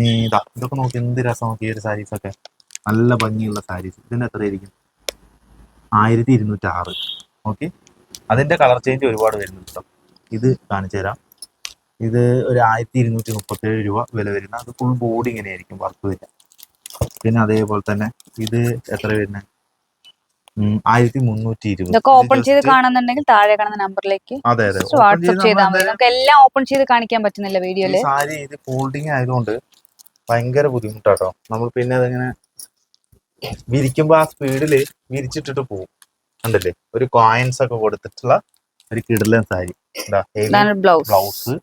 Speaker 1: ഇതാ ഇതൊക്കെ നോക്കി എന്ത് രസം നോക്കി ഈ ഒരു സാരീസ് ഒക്കെ. നല്ല ഭംഗിയുള്ള സാരീസ് ഇതിന് എത്രയായിരിക്കും? ആയിരത്തി ഇരുന്നൂറ്റി ആറ് ഓക്കെ അതിന്റെ കളർ ചേഞ്ച് ഒരുപാട് വരുന്നുണ്ട് കേട്ടോ. ഇത് കാണിച്ചു തരാം. ഇത് ഒരു ആയിരത്തി ഇരുന്നൂറ്റി മുപ്പത്തേഴ് രൂപ വില വരുന്ന. അത് ഫുൾ ബോഡി ഇങ്ങനെയായിരിക്കും വർക്ക് വരിക. പിന്നെ അതേപോലെ തന്നെ ഇത് എത്ര വരുന്നത്? ആയിരത്തി മുന്നൂറ്റി ഇരുപത്
Speaker 2: ഇതൊക്കെ ഓപ്പൺ ചെയ്ത് കാണുന്നുണ്ടെങ്കിൽ താഴെ കാണുന്ന നമ്പറിലേക്ക്
Speaker 1: അതെ അതെ.
Speaker 2: വാട്സപ്പ്
Speaker 1: ചെയ്ത്
Speaker 2: ചെയ്താൽ മതി. നമുക്ക് എല്ലാം ഓപ്പൺ ചെയ്ത് കാണിക്കാൻ പറ്റുന്നില്ല വീഡിയോയിൽ.
Speaker 1: സാരി ഇത് ഫോൾഡിങ് ആയതുകൊണ്ട് ഭയങ്കര ബുദ്ധിമുട്ടാട്ടോ. നമ്മൾ പിന്നെ അതിങ്ങനെ വിരിക്കുമ്പോ ആ സ്പീഡിൽ വിരിച്ചിട്ടിട്ട് പോകും കണ്ടില്ലേ? ഒരു കോയിൻസ് ഒക്കെ കൊടുത്തിട്ടുള്ള ഒരു കിടലൻ sari.
Speaker 2: Blouse
Speaker 1: blouse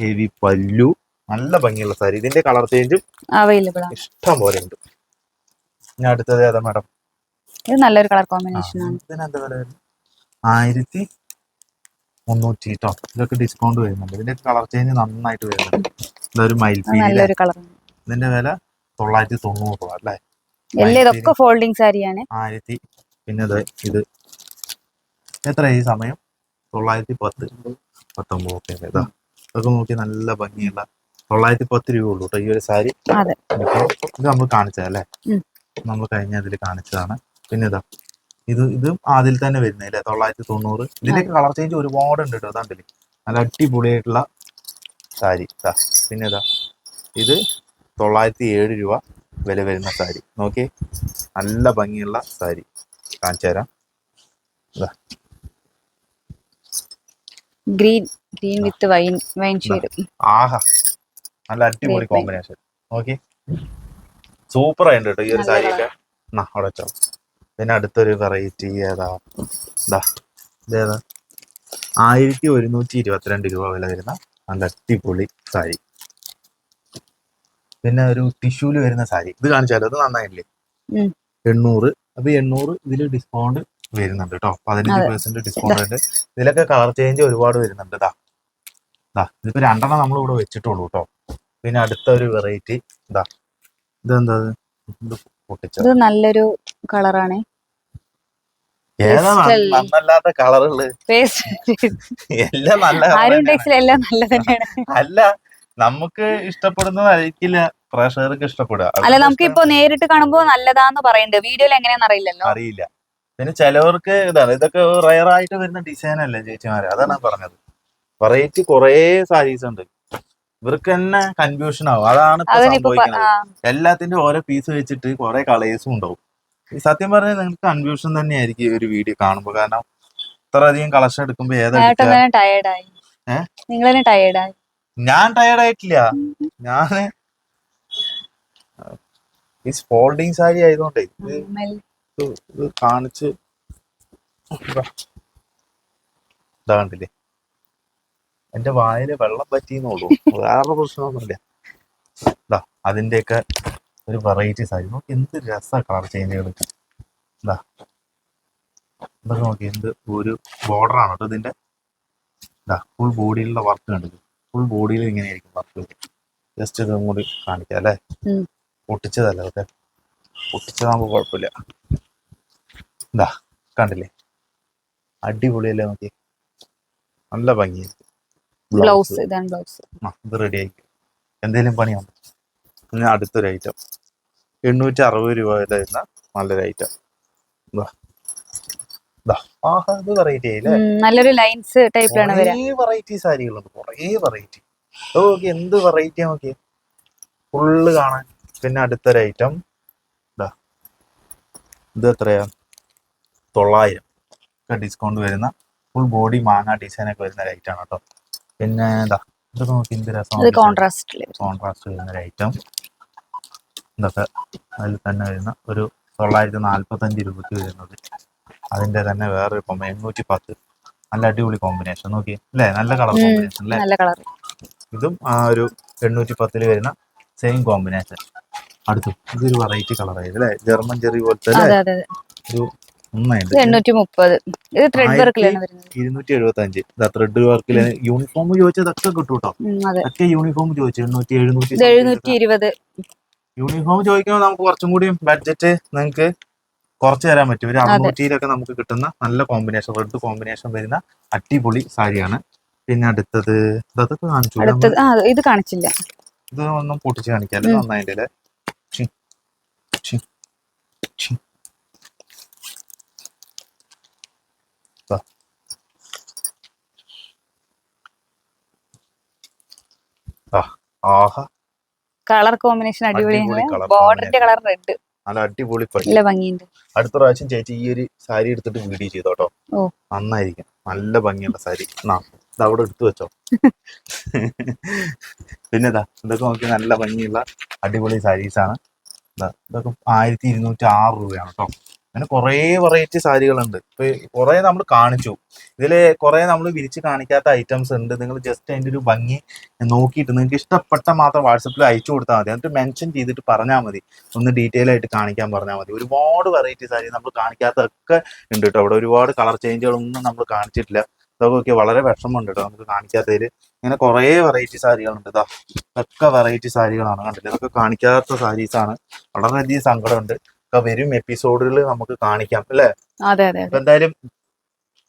Speaker 1: heavy pallu നല്ല ഭംഗിയുള്ള സാരി. ഇതിന്റെ കളർ ചേഞ്ചും
Speaker 2: അവൈലബിൾ
Speaker 1: ഇഷ്ടം പോലെ ഉണ്ട്. ഞാൻ അടുത്തത് ഏതാ മാഡം
Speaker 2: ഇത് നല്ലൊരു കളർ കോമ്പിനേഷൻ ആണ്.
Speaker 1: ഇതിനെന്താ വില വരുന്നത്? ആയിരത്തി മുന്നൂറ്റി കേട്ടോ ഇതൊക്കെ ഡിസ്കൗണ്ട് വരുന്നുണ്ട്. ഇതിന്റെ കളർ ചേഞ്ച് നന്നായിട്ട് വരുന്നുണ്ട്. ഇതൊരു
Speaker 2: നല്ലൊരു കളർ.
Speaker 1: ഇതിന്റെ വില തൊള്ളായിരത്തി തൊണ്ണൂറ് രൂപ അല്ലേ
Speaker 2: എല്ലാം ഇതൊക്കെ ഫോൾഡിംഗ് സാരിയാണ്
Speaker 1: ആയിരത്തി പിന്നെ ഇത് ഇത്. എത്ര ഈ സമയം? തൊള്ളായിരത്തി പത്ത് പത്തൊമ്പത് ഓക്കെ ഇതാ. ഇതൊക്കെ നോക്കി നല്ല ഭംഗിയുള്ള തൊള്ളായിരത്തി പത്ത് രൂപ ഉള്ളൂ കേട്ടോ ഈ ഒരു സാരി ഇത് നമ്മൾ കാണിച്ചതല്ലേ? നമ്മൾ കഴിഞ്ഞ ഇതിൽ കാണിച്ചതാണ്. പിന്നെ ഇതാ ഇത് ഇത് അതിൽ തന്നെ വരുന്നത് അല്ലേ തൊള്ളായിരത്തി തൊണ്ണൂറ്. ഇതിലേക്ക് കളർ ചേഞ്ച് ഒരുപാട് ഉണ്ട് കേട്ടോ അതാണ്ടില്ലേ നല്ല അടിപൊളിയായിട്ടുള്ള സാരി ഇതാ പിന്നെ ഇതാ ഇത് തൊള്ളായിരത്തി ഏഴ് രൂപ വില വരുന്ന സാരി. നോക്കി നല്ല ഭംഗിയുള്ള സാരി. കാണിച്ചു തരാം.
Speaker 2: Green green with wine wine shade
Speaker 1: ആഹാ നല്ല അടിപൊളി കോമ്പിനേഷൻ. ഓക്കെ സൂപ്പർ ആയിട്ടുണ്ട് കേട്ടോ ഈ ഒരു സാരിയൊക്കെ. എന്നാ അവിടെ വെച്ചോ. പിന്നെ അടുത്തൊരു വെറൈറ്റി ഏതാ? ഇതാ ഇതേതാ? ആയിരത്തി ഒരുന്നൂറ്റി ഇരുപത്തിരണ്ട് രൂപ വില വരുന്ന നല്ല അടിപൊളി സാരി. പിന്നെ ഒരു ടിഷ്യൂൽ വരുന്ന സാരി. ഇത് കാണിച്ചാലോ? അത് നന്നായില്ലേ. എണ്ണൂറ്. അപ്പൊ എണ്ണൂറ് ഇതിൽ ഡിസ്കൗണ്ട് വരുന്നുണ്ട് കേട്ടോ പതിനഞ്ച്. പെർസെന്റ് ഡിസ്കൗണ്ട് ഉണ്ട്. ഇതിലൊക്കെ കളർ ചേഞ്ച് ഒരുപാട് വരുന്നുണ്ട് ഇതാ ഇതാ ഇതിപ്പോ രണ്ടെണ്ണം നമ്മൾ ഇവിടെ വെച്ചിട്ടുള്ളൂ കേട്ടോ പിന്നെ അടുത്ത ഒരു വെറൈറ്റി ഇതാ? ഇതെന്താ ഇത്? ഇത്
Speaker 2: ഇത് നല്ലൊരു കളറാണ്.
Speaker 1: നന്നല്ലാത്ത
Speaker 2: കളറുകൾ?
Speaker 1: എല്ലാം നല്ല
Speaker 2: എല്ലാം നല്ല തന്നെയാണ്.
Speaker 1: അല്ല നമുക്ക് ഇഷ്ടപ്പെടുന്നതായിരിക്കില്ല പ്രേക്ഷകർക്ക് ഇഷ്ടപ്പെടുക.
Speaker 2: അല്ല നമുക്ക് ഇപ്പൊ നേരിട്ട് കാണുമ്പോ നല്ലതാന്ന് പറയുന്നുണ്ട് വീഡിയോയിൽ എങ്ങനെയാന്ന് അറിയില്ലല്ലോ.
Speaker 1: അറിയില്ല. പിന്നെ ചിലവർക്ക് ഇതാണ് ഇതൊക്കെ റയർ ആയിട്ട് വരുന്ന ഡിസൈൻ അല്ലേ ചേച്ചിമാരെ? അതാണ് പറഞ്ഞത്. വെറൈറ്റി കുറേ സാരീസ് ഉണ്ട്. ഇവർക്ക് തന്നെ കൺഫ്യൂഷൻ ആവും. അതാണ് ഇപ്പൊ സംഭവിക്കുന്നത് എല്ലാത്തിന്റെ ഓരോ പീസ് വെച്ചിട്ട് കുറെ കളേഴ്സും ഉണ്ടാവും. ഈ സത്യം പറഞ്ഞാൽ നിങ്ങൾക്ക് കൺഫ്യൂഷൻ തന്നെയായിരിക്കും ഈ ഒരു വീഡിയോ കാണുമ്പോൾ കാരണം ഇത്ര അധികം കളക്ഷൻ എടുക്കുമ്പോ ഏതാ ഞാൻ ടയർഡ് ആയിട്ടില്ല. ഞാൻ ഈ ഫോൾഡിങ് സാരി ആയതുകൊണ്ടേ ഇത് കാണിച്ച് ഇതാ. എന്റെ വായിൽ വെള്ളം പറ്റിയെന്നുള്ളൂ വേറെ പ്രശ്നമൊന്നുമില്ല ഇതാ അതിന്റെയൊക്കെ ഒരു വെറൈറ്റി സാരി നോക്കി എന്ത് രസ കളർ ചേഞ്ചുകൾ ഇതാ ഇതൊക്കെ നോക്കി എന്ത് ഒരു ബോർഡർ ആണ് കേട്ടോ ഇതിന്റെ. ഇതാ ഫുൾ ബോഡിയിലുള്ള വർക്ക് കണ്ടത് ഫുൾ ബോഡിയിൽ ഇങ്ങനെയായിരിക്കും വർക്ക് ജസ്റ്റ് ഇതും കൂടി കാണിക്കാം അല്ലേ. പൊട്ടിച്ചതല്ല അതൊക്കെ? പൊട്ടിച്ചതാകുമ്പോൾ കുഴപ്പമില്ല. ഇതാ കണ്ടില്ലേ? അടിപൊളിയല്ലേ നോക്കി നല്ല ഭംഗി
Speaker 2: ബ്ലൗസ്. ഇതാണ് ബ്ലൗസ്.
Speaker 1: ഇത് റെഡി ആയി. എന്തേലും പണിയാണ്? പിന്നെ അടുത്തൊരു ഐറ്റം എണ്ണൂറ്റി അറുപത് രൂപ വില വരുന്ന നല്ലൊരു ഐറ്റം
Speaker 2: നല്ലൊരു ലൈൻസ് ടൈപ്പിലാണ്
Speaker 1: വെറൈറ്റി സാരികളുണ്ട് കുറേ വെറൈറ്റി ഓക്കെ എന്ത് വെറൈറ്റി നോക്കിയ. ഫുള്ള് കാണാൻ. പിന്നെ അടുത്തൊരു ഐറ്റം ഇതാ ഇത് എത്രയാ? തൊള്ളായിരം. ഒക്കെ ഡിസ്കൗണ്ട് വരുന്ന ഫുൾ ബോഡി മാങ്ങ ഡിസൈനൊക്കെ വരുന്ന ആണ് കേട്ടോ. പിന്നെ നോക്കി എന്ത് രസം കോൺട്രാസ്റ്റ് വരുന്ന ഒരു ഐറ്റം ഇതൊക്കെ അതിൽ തന്നെ വരുന്ന ഒരു തൊള്ളായിരത്തി നാൽപ്പത്തഞ്ച് രൂപയ്ക്ക് വരുന്നത്. അതിന്റെ തന്നെ വേറൊരു കൊമ്പ എണ്ണൂറ്റി പത്ത് നല്ല അടിപൊളി കോമ്പിനേഷൻ നോക്കി അല്ലേ? നല്ല കളർ കോമ്പിനേഷൻ അല്ലേ?
Speaker 2: നല്ല കളർ
Speaker 1: ഇതും ആ ഒരു എണ്ണൂറ്റി പത്തിൽ വരുന്ന സെയിം കോമ്പിനേഷൻ അടുത്തു ഇതൊരു വെറൈറ്റി കളറായത് അല്ലേ? ജർമ്മൻ ചെറി പോലത്തെ ഒരു
Speaker 2: എണ്ണൂറ്റി മുപ്പത് ഇത് ത്രെഡ്
Speaker 1: ആയിരത്തി
Speaker 2: വർക്കിലാണ് വരുന്നത്
Speaker 1: ഇരുന്നൂറ്റി എഴുപത്തി അഞ്ച് ത്രെഡ് വർക്കിൽ യൂണിഫോം ചോദിച്ചതൊക്കെ കിട്ടും ഒക്കെ യൂണിഫോം ചോദിച്ചു. എണ്ണൂറ്റി എഴുന്നൂറ്റി
Speaker 2: എഴുന്നൂറ്റി ഇരുപത്
Speaker 1: യൂണിഫോം ചോദിക്കുമ്പോൾ നമുക്ക് കുറച്ചും കൂടി ബഡ്ജറ്റ് നിങ്ങൾക്ക് കുറച്ച് തരാൻ പറ്റും. ഒരു അറുന്നൂറ്റിയിലൊക്കെ നമുക്ക് കിട്ടുന്ന നല്ല കോമ്പിനേഷൻ റെഡ് കോമ്പിനേഷൻ വരുന്ന അടിപൊളി സാരിയാണ്. പിന്നെ അടുത്തത് ഇതൊക്കെ കാണിച്ചു
Speaker 2: ഇത് കാണിച്ചില്ല.
Speaker 1: ഇത് ഒന്നും പൊട്ടിച്ച് കാണിക്കാല്ലേ. നന്നായിട്ട് ആഹാ.
Speaker 2: കളർ കോമ്പിനേഷൻ അടിപൊളിയാണ് ബോർഡറിന്റെ കളർ റെഡ്
Speaker 1: നല്ല അടിപൊളി
Speaker 2: നല്ല ഭംഗിയുണ്ട്.
Speaker 1: അടുത്ത പ്രാവശ്യം ചേച്ചി ഈ ഒരു സാരി എടുത്തിട്ട് വീഡിയോ ചെയ്തോട്ടോ. നന്നായിരിക്കും. നല്ല ഭംഗിയുള്ള സാരി ഇത് അവിടെ എടുത്തു വെച്ചോ. പിന്നെ ഇതാ ഇതൊക്കെ നോക്കി നല്ല ഭംഗിയുള്ള അടിപൊളി സാരീസ് ആണ്. ഇതാ ഇതൊക്കെ ആയിരത്തി ഇരുന്നൂറ്റി ആറ് രൂപയാണ് കേട്ടോ അങ്ങനെ കുറേ വെറൈറ്റി സാരികളുണ്ട്. കുറേ നമ്മൾ കാണിച്ചു. ഇതിൽ കുറേ നമ്മൾ വിരിച്ച് കാണിക്കാത്ത ഐറ്റംസ് ഉണ്ട്. നിങ്ങൾ ജസ്റ്റ് അതിന്റെ ഒരു ഭംഗി നോക്കിയിട്ട് നിങ്ങൾക്ക് ഇഷ്ടപ്പെട്ട മാത്രം വാട്സപ്പിൽ അയച്ചു കൊടുത്താൽ മതി. എന്നിട്ട് മെൻഷൻ ചെയ്തിട്ട് പറഞ്ഞാൽ മതി. ഒന്ന് ഡീറ്റെയിൽ ആയിട്ട് കാണിക്കാൻ പറഞ്ഞാൽ മതി. ഒരുപാട് വെറൈറ്റി സാരി നമ്മൾ കാണിക്കാത്തതൊക്കെ ഉണ്ട് കേട്ടോ. അവിടെ ഒരുപാട് കളർ ചേഞ്ചുകളൊന്നും നമ്മൾ കാണിച്ചിട്ടില്ല. ഇതൊക്കെ വളരെ വിഷമമുണ്ട് കേട്ടോ നമുക്ക് കാണിക്കാത്തതിൽ ഇങ്ങനെ കുറേ വെറൈറ്റി സാരികളുണ്ട് ഇതാ ഇതൊക്കെ വെറൈറ്റി സാരികളാണ് കണ്ടില്ലേ? ഇതൊക്കെ കാണിക്കാത്ത സാരീസാണ് വളരെയധികം സങ്കടമുണ്ട്. ഒക്കെ വരും എപ്പിസോഡുകൾ നമുക്ക് കാണിക്കാം അല്ലേ?
Speaker 2: അതെ അതെ
Speaker 1: എന്തായാലും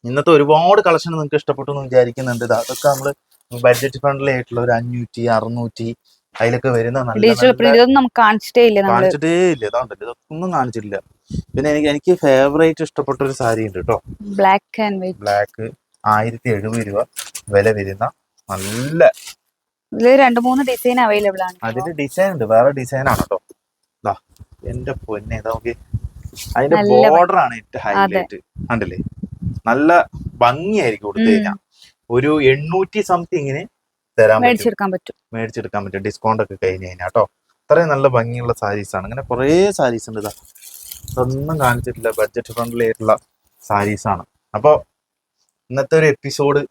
Speaker 1: ഇന്നത്തെ ഒരുപാട് കളക്ഷൻ നിങ്ങൾക്ക് ഇഷ്ടപ്പെട്ടു എന്ന് വിചാരിക്കുന്നുണ്ട്. അതൊക്കെ നമ്മൾ ബഡ്ജറ്റ് ഫ്രണ്ട്ലി ആയിട്ടുള്ള ഒരു അഞ്ഞൂറ്റി അറുന്നൂറ്റി അതിലൊക്കെ വരുന്ന
Speaker 2: ഡിജിറ്റൽ പ്രിന്റ് ഇതൊന്നും നമുക്ക് കാണിച്ചിട്ടേ ഇല്ല നമ്മൾ.
Speaker 1: കാണിച്ചിട്ടേ ഇല്ല. ഇതാണ്ടല്ലോ ഇതൊക്കെ ഒന്നും കാണിച്ചിട്ടില്ല. പിന്നെ എനിക്ക് എനിക്ക് ഫേവറേറ്റ് ഇഷ്ടപ്പെട്ട ഒരു സാരി ഉണ്ട് കേട്ടോ
Speaker 2: ബ്ലാക്ക് ആൻഡ് വൈറ്റ്
Speaker 1: ബ്ലാക്ക് ആയിരത്തി എഴുപത് രൂപ വില വരുന്ന നല്ല
Speaker 2: ഇതിൽ രണ്ട് മൂന്ന് ഡിസൈൻ അവൈലബിൾ ആണ്.
Speaker 1: അതിന്റെ ഡിസൈൻ ഉണ്ട്. വേറെ ഡിസൈൻ ആണ് കേട്ടോ എന്റെ പൊന്നെ നമുക്ക് അതിന്റെ ബോർഡർ ആണ് ഏറ്റവും ഹൈലൈറ്റ് കണ്ടില്ലേ? നല്ല ഭംഗിയായിരിക്കും കൊടുത്തു. കഴിഞ്ഞാൽ ഒരു എണ്ണൂറ്റി സംതിങ്ങിന് തരാൻ പറ്റും.
Speaker 2: മേടിച്ചെടുക്കാൻ പറ്റും.
Speaker 1: മേടിച്ചെടുക്കാൻ പറ്റും. ഡിസ്കൗണ്ട് ഒക്കെ കഴിഞ്ഞ് കഴിഞ്ഞാൽ കേട്ടോ. അത്രയും നല്ല ഭംഗിയുള്ള സാരീസ് ആണ്. അങ്ങനെ കുറേ സാരീസ് ഉണ്ട് ഇതാ. ഇതൊന്നും കാണിച്ചിട്ടില്ല. ബഡ്ജറ്റ് ഫ്രണ്ട്ലി ആയിട്ടുള്ള സാരീസ് ആണ്. അപ്പോൾ ഇന്നത്തെ ഒരു എപ്പിസോഡ്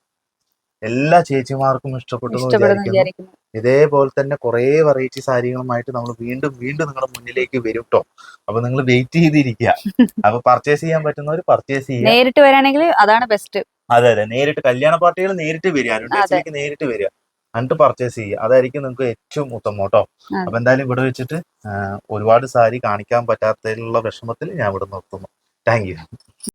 Speaker 1: എല്ലാ ചേച്ചിമാർക്കും ഇഷ്ടപ്പെട്ടു എന്ന് വിചാരിക്കുന്നു. ഇതേപോലെ തന്നെ കുറെ വെറൈറ്റി സാരികളുമായിട്ട് നമ്മൾ വീണ്ടും വീണ്ടും നിങ്ങളുടെ മുന്നിലേക്ക് വരും കേട്ടോ അപ്പൊ നിങ്ങൾ വെയിറ്റ് ചെയ്തിരിക്കുക. അപ്പൊ പർച്ചേസ് ചെയ്യാൻ പറ്റുന്നവർ പർച്ചേസ് ചെയ്യുക.
Speaker 2: നേരിട്ട് വരാണെങ്കിൽ അതാണ് ബെസ്റ്റ്
Speaker 1: അതെ അതെ. നേരിട്ട് കല്യാണ പാർട്ടികൾ നേരിട്ട് വരിക. അഡ്വർടൈസിലേക്ക് നേരിട്ട് വരിക. എന്നിട്ട് പർച്ചേസ് ചെയ്യുക. അതായിരിക്കും നിങ്ങൾക്ക് ഏറ്റവും ഉത്തമം കേട്ടോ. അപ്പൊ എന്തായാലും ഇവിടെ വെച്ചിട്ട് ഒരുപാട് സാരി കാണിക്കാൻ പറ്റാത്തതിലുള്ള വിഷമത്തിൽ ഞാൻ ഇവിടെ നിർത്തുന്നു. Thank you